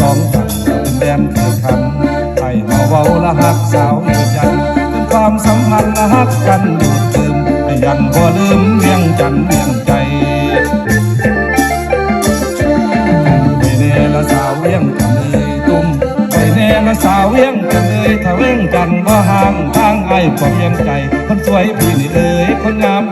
สองฝั่งเป็นแดนแข่งขันไทยมาเว้าละหักสาวอยู่จันเป็นความสัมพันธ์ละหักกันดูดดื่มให้ยังบ่ลืมเวียงจันเวียงใจไปแน่ละสาวเวียงกันเลยตุ้มไปแน่ละสาวเวียงกันเลยถ้าเวียงกันบ่ห่างทางไอ้ก็เวียงใจ คนสวยพี่นี่เอ้ยคนงาม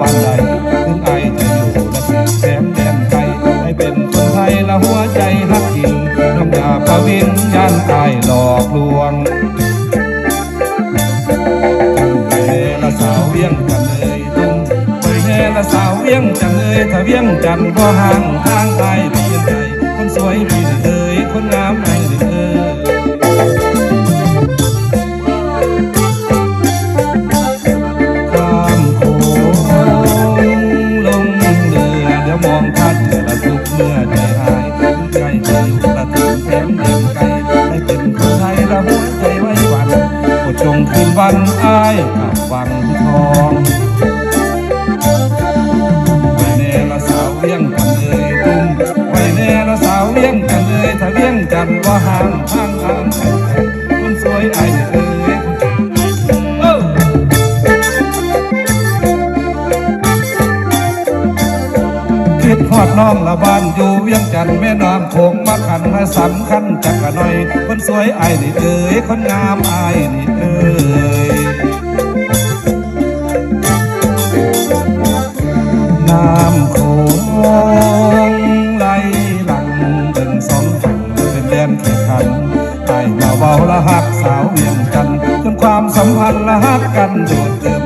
บ้านใดถึงไอจะอยู่และถึงแสนแดนไกลให้เป็นคนไทยและหัวใจหักจริงน้องยาพะวินยานตายหลอกลวงไปและสาวเวียงจันเลยตุ้งไปและสาวเวียงจันเลยถ้าเวียงจันก็ห่างห่างไกล ใจจะอยู่ละถึงแคมเดินไกลให้เป็นคนไทยละหัวใจไว้วันโปรดจงคืนวันอ้ายกับวังทองไปแน่ละสาวเลี้ยงกันเลยตุ้มไปแน่ละสาวเลี้ยงกันเลยถ้าเลี้ยงกันว่าห่างทางทาง คิดฮอดน้องละบ้านอยู่เวียงจันทน์แม่น้ำโขงมาขันมาสำคัญจักกะหน่อย คนสวยไอ้นี่เอ้ยคนงามไอ้นี่เอ้ยน้ำโขงไหลหลังเดินสองฝั่งเป็นแดนแข่งขันไต่มาเบาละหักสาวเวียงกันจนความสัมพันธ์ละหักกันโดดเดิม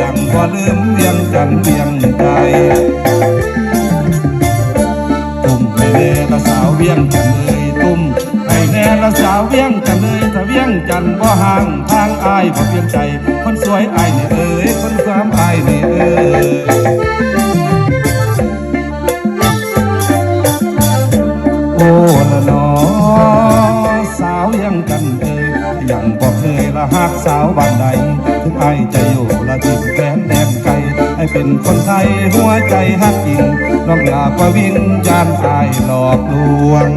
ยังบ่ลืมเวียงกันเวียงใจ เลยถ้าเวียงจันบ่ห่างทางอายบ่เพียงใจ คนสวยอายนี่เอ้ยคนสามอายนี่เอ้ยโอ้ละนอสาวยังกันเอ่ยยังบอกเคยละหักสาวบ้านใดถึงไอายจะอยู่ละถึงแดนแดนไกลให้เป็นคนไทยหัวใจหักจริงน้องอยากว่าวิญญาณอายหลอกลวง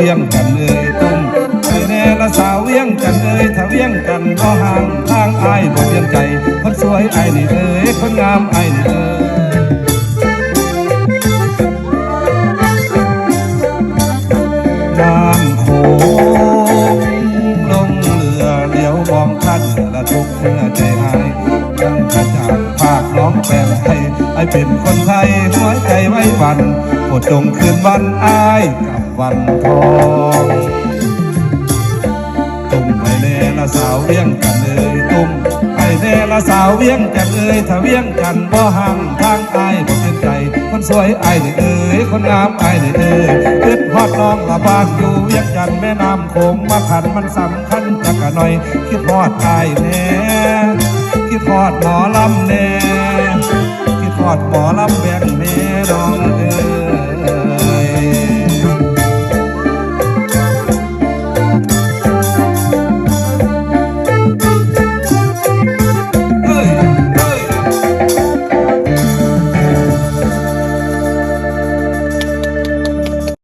เวียงกันเลยตุ้มไปแน่ละสาวเวียงกันเลยถ้าเวียงกันก็ห่างทางอายบ่เวียงใจคนสวยไอายนี่เอ้ยคนงามไอายนี่เอ้ยน้ำโขงลงเรือเลี้ยวมองท่านละทุกเมื่อใจหายยังขจากภาคน้องแปลงไทยให้เป็นคนไทยหัวใจไว้วันโปรดจงคืนวันอายกับ วันทองตุ้มไปแน่ละสาวเวียงกันเลยตุ้มไปแน่ละสาวเวียงกันเอ้ยถ้าเวียงกันบ่ห่างทางอายบ่เป็นใจคนสวยไอ้นี่เอ้ยคนงามไอ้นี่เอ้ยขึ้นฮอดน้องละบ้านอยู่เวียงจันทน์แม่น้ำโขงมาขันมันสำคัญจักกะหน่อย คิดฮอดไอ้แน่คิดฮอดหมอลำแน่คิดฮอดหมอลำแบ่งแน่น้องเอ้ย